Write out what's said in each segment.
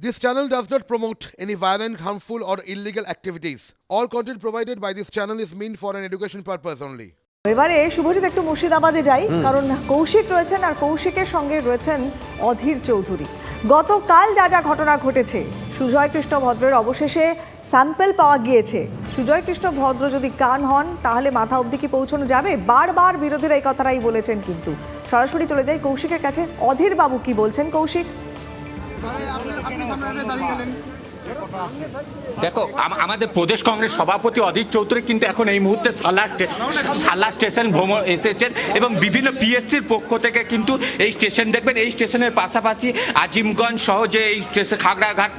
This channel does not promote any violent, harmful, or illegal activities. All content provided by this channel is meant for an education purpose only. এবারে শুভজিৎ একটু মুর্শিদাবাদে যাই কারণ কৌশিক রয়েছেন আর কৌশিকের সঙ্গে রয়েছেন অধীর চৌধুরী। গতকাল যা যা ঘটনা ঘটেছে সুজয় কৃষ্ণ ভদ্রের অবশেষে স্যাম্পেল পাওয়া গিয়েছে। সুজয় কৃষ্ণ ভদ্র যদি কান হন তাহলে মাথা অবধি কি পৌঁছানো যাবে? বারবার বিরোধীরা এই কথাটাই বলেছেন কিন্তু। সরাসরি চলে যাই কৌশিকের কাছে। অধীর বাবু কি বলছেন কৌশিক? আপনি সামনে দাঁড়িয়ে গেলেন দেখো আমাদের প্রদেশ কংগ্রেস সভাপতি অধীর চৌধুরী কিন্তু এখন এই মুহূর্তে সালার সালার স্টেশন ভ্রমণ এসেছেন এবং বিভিন্ন পিএসসির পক্ষ থেকে কিন্তু এই স্টেশন দেখবেন, এই স্টেশনের পাশাপাশি আজিমগঞ্জ সহ যে এই স্টেশন, খাগড়াঘাট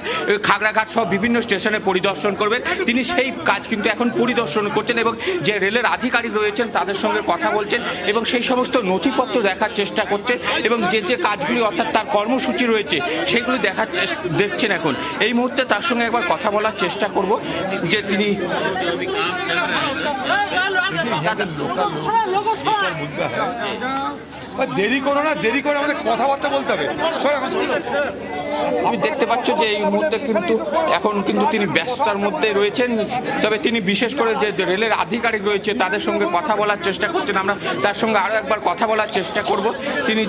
খাগড়াঘাট সহ বিভিন্ন স্টেশনে পরিদর্শন করবেন। তিনি সেই কাজ কিন্তু এখন পরিদর্শন করছেন এবং যে রেলের আধিকারিক রয়েছেন তাদের সঙ্গে কথা বলছেন এবং সেই সমস্ত নথিপত্র দেখার চেষ্টা করছে এবং যে যে কাজগুলি অর্থাৎ তার কর্মসূচি রয়েছে, সেগুলি দেখার দেখছেন এখন। এই মুহূর্তে তার সঙ্গে একবার কথা বলার চেষ্টা করব যে তিনি দেরি করো না, দেরি করে আমাদের কথাবার্তা বলতে হবে। তুমি দেখতে পাচ্ছ যে এই মুহূর্তে কিন্তু এখন কিন্তু তিনি ব্যস্ততার মধ্যে রয়েছেন, তবে তিনি বিশেষ করে যে রেলের আধিকারিক রয়েছে, তাদের সঙ্গে কথা বলার চেষ্টা করছেন। আমরা তার সঙ্গে আরও একবার কথা বলার চেষ্টা করব। তিনি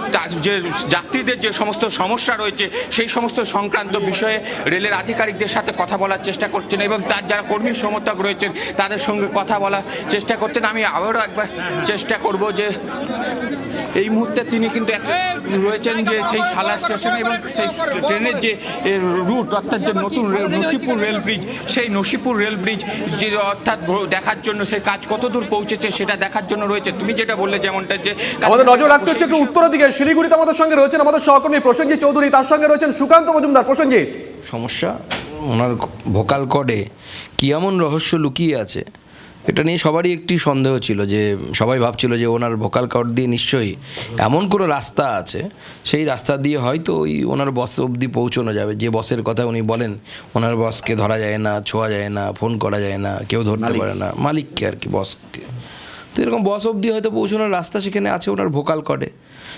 যে যাত্রীদের যে সমস্ত সমস্যা রয়েছে, সেই সমস্ত সংক্রান্ত বিষয়ে রেলের আধিকারিকদের সাথে কথা বলার চেষ্টা করছেন এবং তার যারা কর্মী সমর্থক রয়েছেন, তাদের সঙ্গে কথা বলার চেষ্টা করছেন। আমি আবারও একবার চেষ্টা করব যে এই মুহূর্তে তিনি কিন্তু এক- রয়েছেন যে সেই সালা স্টেশনে এবং সেই ট্রেনের যে রুট অর্থাৎ যে নতুন রেল- নসিপুর রেল ব্রিজ সেই নসিপুর রেল ব্রিজ যে অর্থাৎ দেখার জন্য সেই কাজ কতদূর পৌঁছেছে সেটা দেখার জন্য রয়েছে। তুমি যেটা বললে যেমনটা যে আমাদের নজর রাখতে হচ্ছে একটু উত্তরের দিকে। শিলিগুড়িতে আমাদের সঙ্গে রয়েছেন আমাদের সহকর্মী প্রসেনজিৎ চৌধুরী তার সঙ্গে রয়েছেন সুকান্ত মজুমদার। প্রসেনজিৎ। সমস্যা? ওনার ভোকাল কডে কি এমন রহস্য লুকিয়ে আছে? এটা নিয়ে সবারই একটি সন্দেহ ছিল যে সবাই ভাবছিল যে ওনার ভোকাল কর্ড দিয়ে নিশ্চয়ই এমন কোনো রাস্তা আছে সেই রাস্তা দিয়ে হয়তো ওই ওনার বস অবধি পৌঁছানো যাবে। যে বসের কথা উনি বলেন ওনার বসকে ধরা যায় না ছোঁয়া যায় না ফোন করা যায় না কেউ ধরতে পারে না মালিককে আর কি বসকে তো এরকম বস অবধি হয়তো পৌঁছানোর রাস্তা সেখানে আছে ওনার ভোকাল কর্ডে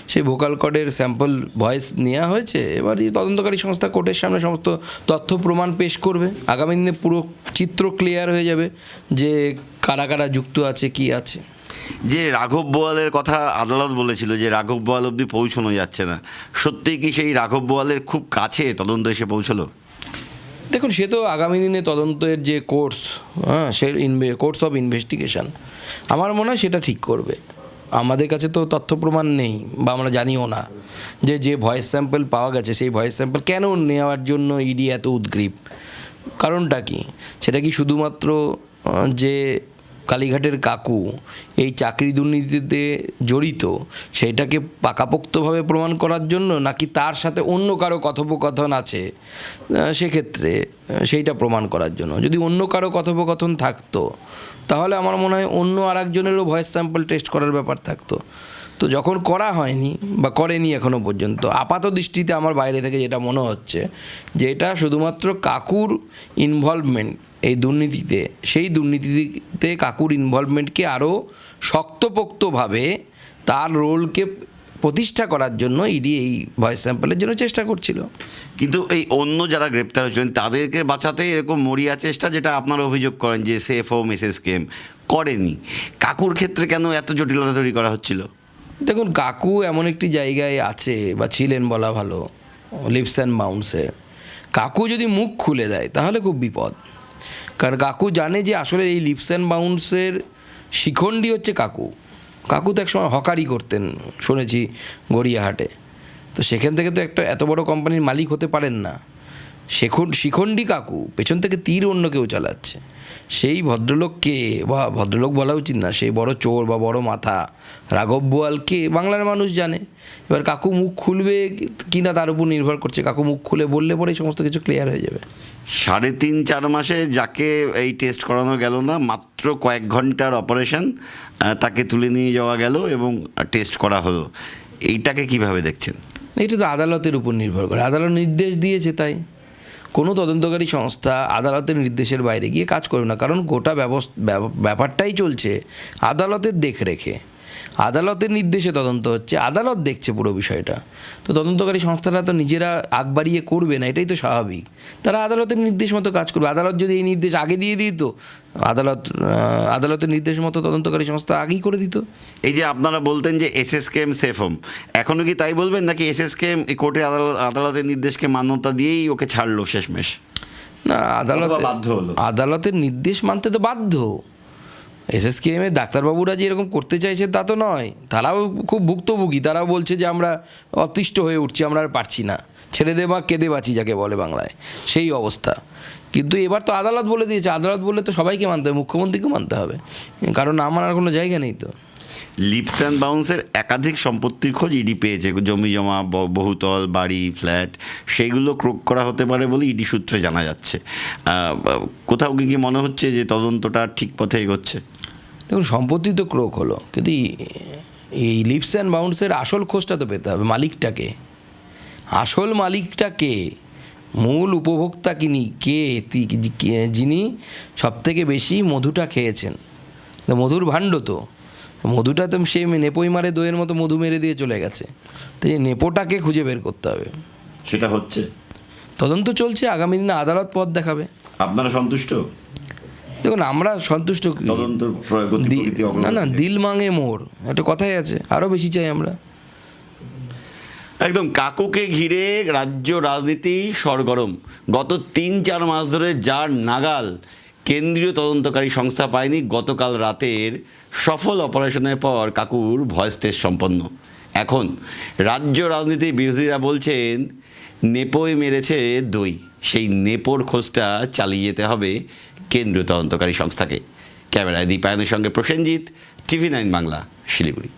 সেই ভোকাল কর্ডের স্যাম্পল ভয়েস নেওয়া হয়েছে এবার এই তদন্তকারী সংস্থা কোর্টের সামনে সমস্ত তথ্য প্রমাণ পেশ করবে। আগামী দিনে পুরো চিত্র ক্লিয়ার হয়ে যাবে যে কারা কারা যুক্ত আছে কি আছে? যে রাঘব বোয়ালের কথা আদালত বলেছিল যে রাঘব বোয়াল অবধি পৌঁছানো যাচ্ছে না। সত্যিই কি সেই রাঘব বোয়ালের খুব কাছে তদন্ত এসে পৌঁছলো? দেখুন সে তো আগামী দিনে তদন্তের যে কোর্স হ্যাঁ সে কোর্স অফ ইনভেস্টিগেশন আমার মনে হয় সেটা ঠিক করবে। আমাদের কাছে তো তথ্য প্রমাণ নেই বা আমরা জানিও না যে যে ভয়েস স্যাম্পল পাওয়া গেছে সেই ভয়েস স্যাম্পল কেন নেওয়ার জন্য ইডি এত উদ্গ্রীব? কারণটা কি? সেটা কি শুধুমাত্র যে কালীঘাটের কাকু এই চাকরি দুর্নীতিতে জড়িত সেইটাকে পাকাপোক্তভাবে প্রমাণ করার জন্য নাকি তার সাথে অন্য কারও কথোপকথন আছে? সেক্ষেত্রে সেইটা প্রমাণ করার জন্য। যদি অন্য কারও কথোপকথন থাকতো, তাহলে আমার মনে হয় অন্য আর একজনেরও ভয়েস স্যাম্পল টেস্ট করার ব্যাপার থাকতো। তো যখন করা হয়নি বা করেনি এখনও পর্যন্ত, আপাত দৃষ্টিতে আমার বাইরে থেকে যেটা মনে হচ্ছে যে এটা শুধুমাত্র কাকুর ইনভলভমেন্ট এই দুর্নীতিতে, সেই দুর্নীতিতে কাকুর ইনভলভমেন্টকে আরও শক্তপোক্তভাবে তার রোলকে প্রতিষ্ঠা করার জন্য ইডি এই ভয়েস স্যাম্পলের জন্য চেষ্টা করছিল। কিন্তু এই অন্য যারা গ্রেপ্তার হয়েছিলেন তাদেরকে বাঁচাতে এরকম মরিয়া চেষ্টা যেটা আপনারা অভিযোগ করেন যে সেফ ও মেসেজ কেম করেনি। কাকুর ক্ষেত্রে কেন এত জটিলতা তৈরি করা হচ্ছিল? দেখুন, কাকু এমন একটি জায়গায় আছে বা ছিলেন বলা ভালো, লিপস অ্যান্ড মাউন্টসের কাকু যদি মুখ খুলে দেয়, তাহলে খুব বিপদ। কারণ কাকু জানে যে আসলে এই লিপস অ্যান্ড বাউন্সের শিখণ্ডী হচ্ছে কাকু। কাকু তো একসময় হকারি করতেন, শুনেছি গড়িয়াহাটে। তো সেখান থেকে তো একটা এত বড় কোম্পানির মালিক হতে পারেন না। শেখন শিখণ্ডী কাকু পেছন থেকে তীর অন্য কেউ চালাচ্ছে। সেই ভদ্রলোককে বা ভদ্রলোক বলা উচিত না সেই বড় চোর বা বড় মাথা রাঘব বোয়ালকে বাংলার মানুষ জানে। এবার কাকু মুখ খুলবে কি না তার উপর নির্ভর করছে। কাকু মুখ খুলে বললে পরেই সমস্ত কিছু ক্লিয়ার হয়ে যাবে। সাড়ে তিন চার মাসে যাকে এই টেস্ট করানো গেল না মাত্র কয়েক ঘণ্টার অপারেশন তাকে তুলে নিয়ে যাওয়া গেল এবং টেস্ট করা হলো। এইটাকে কীভাবে দেখছেন? এটা তো আদালতের উপর নির্ভর করে। আদালত নির্দেশ দিয়েছে তাই। কোনো তদন্তকারী সংস্থা আদালতের নির্দেশের বাইরে গিয়ে কাজ করবে না। কারণ গোটা ব্যবস্থা ব্যাপারটাই চলছে আদালতের দেখরেখে। আদালতের নির্দেশে তদন্ত হচ্ছে। আদালত দেখছে পুরো বিষয়টা। তো তদন্তকারী সংস্থারা তো নিজেরা আগ বাড়িয়ে করবে না এটাই তো স্বাভাবিক। তারা আদালতের নির্দেশ মতো কাজ করবে। আদালত যদি এই নির্দেশ আগে দিয়ে দিত আদালত আদালতের নির্দেশ মতো তদন্তকারী সংস্থা আগেই করে দিত। এই যে আপনারা বলতেন যে এসএসকেএম সেফ হোম এখনও কি তাই বলবেন? নাকি এসএসকেএম কোর্টে আদালত আদালতের নির্দেশকে মান্যতা দিয়েই ওকে ছাড়লো শেষমেশ? না আদালত বাধ্য হলো। আদালতের নির্দেশ মানতে তো বাধ্য। এসএসকেএম ডাক্তারবাবুরা যে এরকম করতে চাইছে তা তো নয়। তারাও খুব ভুক্তভোগী। তারাও বলছে যে আমরা অতিষ্ঠ হয়ে উঠছি, আমরা আর পারছি না। ছেড়ে দে বা কেঁদে বাঁচি যাকে বলে বাংলায়। সেই অবস্থা। কিন্তু এবার তো আদালত বলে দিয়েছে। আদালত বললে তো সবাইকে মানতে হবে মুখ্যমন্ত্রীকে মানতে হবে। কারণ আমার আর কোনো জায়গা নেই তো। লিপস অ্যান্ড বাউন্সের একাধিক সম্পত্তির খোঁজ ইডি পেয়েছে। জমি, জমা বহুতল, বাড়ি, ফ্ল্যাট, সেইগুলো ক্রোক করা হতে পারে বলে ইডি সূত্রে জানা যাচ্ছে। কোথাও কি কি মনে হচ্ছে যে তদন্তটা ঠিক পথে এগোচ্ছে? দেখুন, সম্পত্তি তো ক্রোক হলো, কিন্তু এই- লিপস অ্যান্ড বাউন্সের আসল খোঁজটা তো পেতে হবে মালিকটাকে। আসল মালিকটাকে, মূল উপভোক্তা কিনি, কে যিনি সবথেকে বেশি মধুটা খেয়েছেন। মধুর ভাণ্ড তো। মধুটা তো সে নেপোই মারে দইয়ের মতো মধু মেরে দিয়ে চলে গেছে। তো এই নেপোটাকে খুঁজে বের করতে হবে। সেটা হচ্ছে? তদন্ত চলছে আগামী দিনে আদালত পথ দেখাবে। আপনারা সন্তুষ্ট? দেখুন আমরা সন্তুষ্ট না না দিল মাঙে মোর। একটা কথাই আছে আরও বেশি চাই আমরা। একদম কাকুকে ঘিরে রাজ্য রাজনীতি সরগরম। গত তিন চার মাস ধরে যার নাগাল কেন্দ্রীয় তদন্তকারী সংস্থা পায়নি। গতকাল রাতের সফল অপারেশনের পর কাকুর ভয়েস টেস্ট সম্পন্ন। এখন রাজ্য রাজনীতি বিরোধীরা বলছেন, নেপোয় মেরেছে দই। সেই নেপোর খোঁজটা চালিয়ে যেতে হবে কেন্দ্রীয় তদন্তকারী সংস্থাকে। ক্যামেরায় দীপায়নের সঙ্গে প্রসেনজিৎ, টিভি নাইন বাংলা, শিলিগুড়ি।